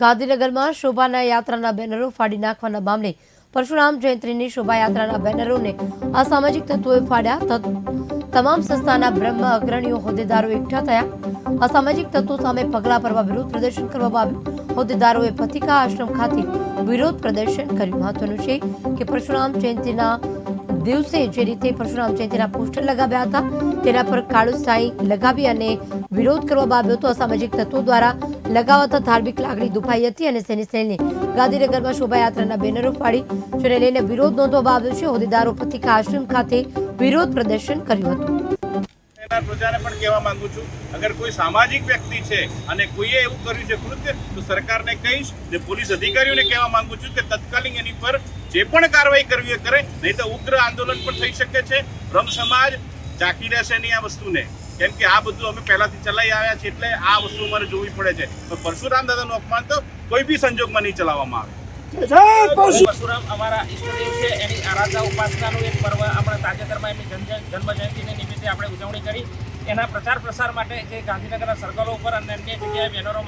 ગાંધીનગરમાં શોભાના યાત્રાના બેનરો ફાડી નાખવાના મામલે પરશુરામ જયંતીની શોભાયાત્રાના બેનરોને અસામાજિક તત્વોએ ફાડ્યા તમામ સંસ્થાના બ્રહ્મ અગ્રણીઓ હોદ્દેદારો એકઠા થયા. અસામાજિક તત્વો સામે પગલાં ભરવા વિરોધ પ્રદર્શન કરવામાં આવ્યું. હોદ્દેદારોએ પથિકા આશ્રમ ખાતે વિરોધ પ્રદર્શન કર્યું. મહત્વનું છે કે પરશુરામ જયંતીના દિવસે જે રીતે પરશુરામ જયંતિના પોસ્ટર લગાવ્યા હતા, તેના પર કાળુ સાઈ લગાવી અને વિરોધ કરવામાં આવ્યો હતો. અસામાજિક તત્વો દ્વારા લગાવાતા ધાર્મિક લાગણી દુભાઈ હતી અને તેને લઈને ગાંધીનગરમાં શોભાયાત્રાના બેનરો પાડી, જેને લઈને વિરોધ નોંધવામાં આવ્યો છે. હોદ્દેદારો પથિકા આશ્રમ ખાતે વિરોધ પ્રદર્શન કર્યું હતું. એના પ્રજાને પણ કહેવા માંગુ છું અગર કોઈ સામાજિક વ્યક્તિ છે અને કોઈએ એવું કર્યું છે કૃત્ય તો સરકારને કહીશ ને પોલીસ અધિકારીઓને કહેવા માંગુ છું કે તત્કાલીન એની પર જે પણ કાર્યવાહી કરવી એ કરે નહીં તો ઉગ્ર આંદોલન પણ થઈ શકે છે. બ્રહ્મ સમાજ ચાકી રહેશે નહીં આ વસ્તુને. કેમ કે આ બધું અમે પહેલાથી ચલાવી આવ્યા છીએ એટલે આ વસ્તુ અમારે જોવી પડે છે. પણ પરશુરામ દાદાનું અપમાન તો કોઈ બી સંજોગમાં નહીં ચલાવવામાં આવે. પરશુરામ અમારા ઈષ્ટદેવ છે એની આરાધના ઉપાસનાનું એક પર્વ તાજેતરમાં એમની જન્મ જયંતિને નિમિત્તે આપણે ઉજવણી કરી. એના પ્રચાર પ્રસાર માટે જે ગાંધીનગરના સર્કલો ઉપર અને અન્ય જગ્યાએ બેનરો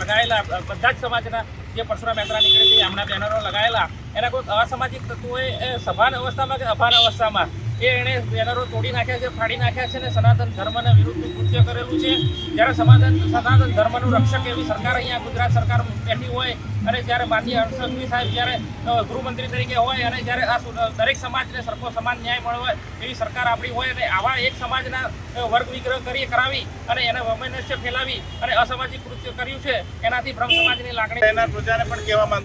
લગાવેલા બધા જ સમાજના જે પરશુરામ યાત્રા નીકળી હતી એમના બેનરો લગાયેલા. એના કોઈ અસામાજિક તત્વોએ સભાન અવસ્થામાં કે અભાન અવસ્થામાં? એ એણે બેનરો તોડી નાખ્યા છે, ફાડી નાખ્યા છે અને સનાતન ધર્મના વિરુદ્ધ કૃત્ય કરેલું છે. જ્યારે સમાધાન સનાતન ધર્મનું રક્ષક એવી સરકાર અહીંયા ગુજરાત સરકાર બેઠી હોય અને જ્યારે માન્ય હર્ષ સંઘવી સાહેબ જ્યારે ગૃહમંત્રી તરીકે હોય અને જ્યારે આ દરેક સમાજને સરખો સમાન ન્યાય મળે એવી સરકાર આપણી હોય અને આવા એક સમાજના વર્ગ વિગ્રહ કરી કરાવી અને એને વમનસ્ય ફેલાવી અને અસામાજિક કૃત્ય કર્યું છે, એનાથી બ્રહ્મ સમાજની લાગણી એના પ્રજાને પણ કહેવા માંગુ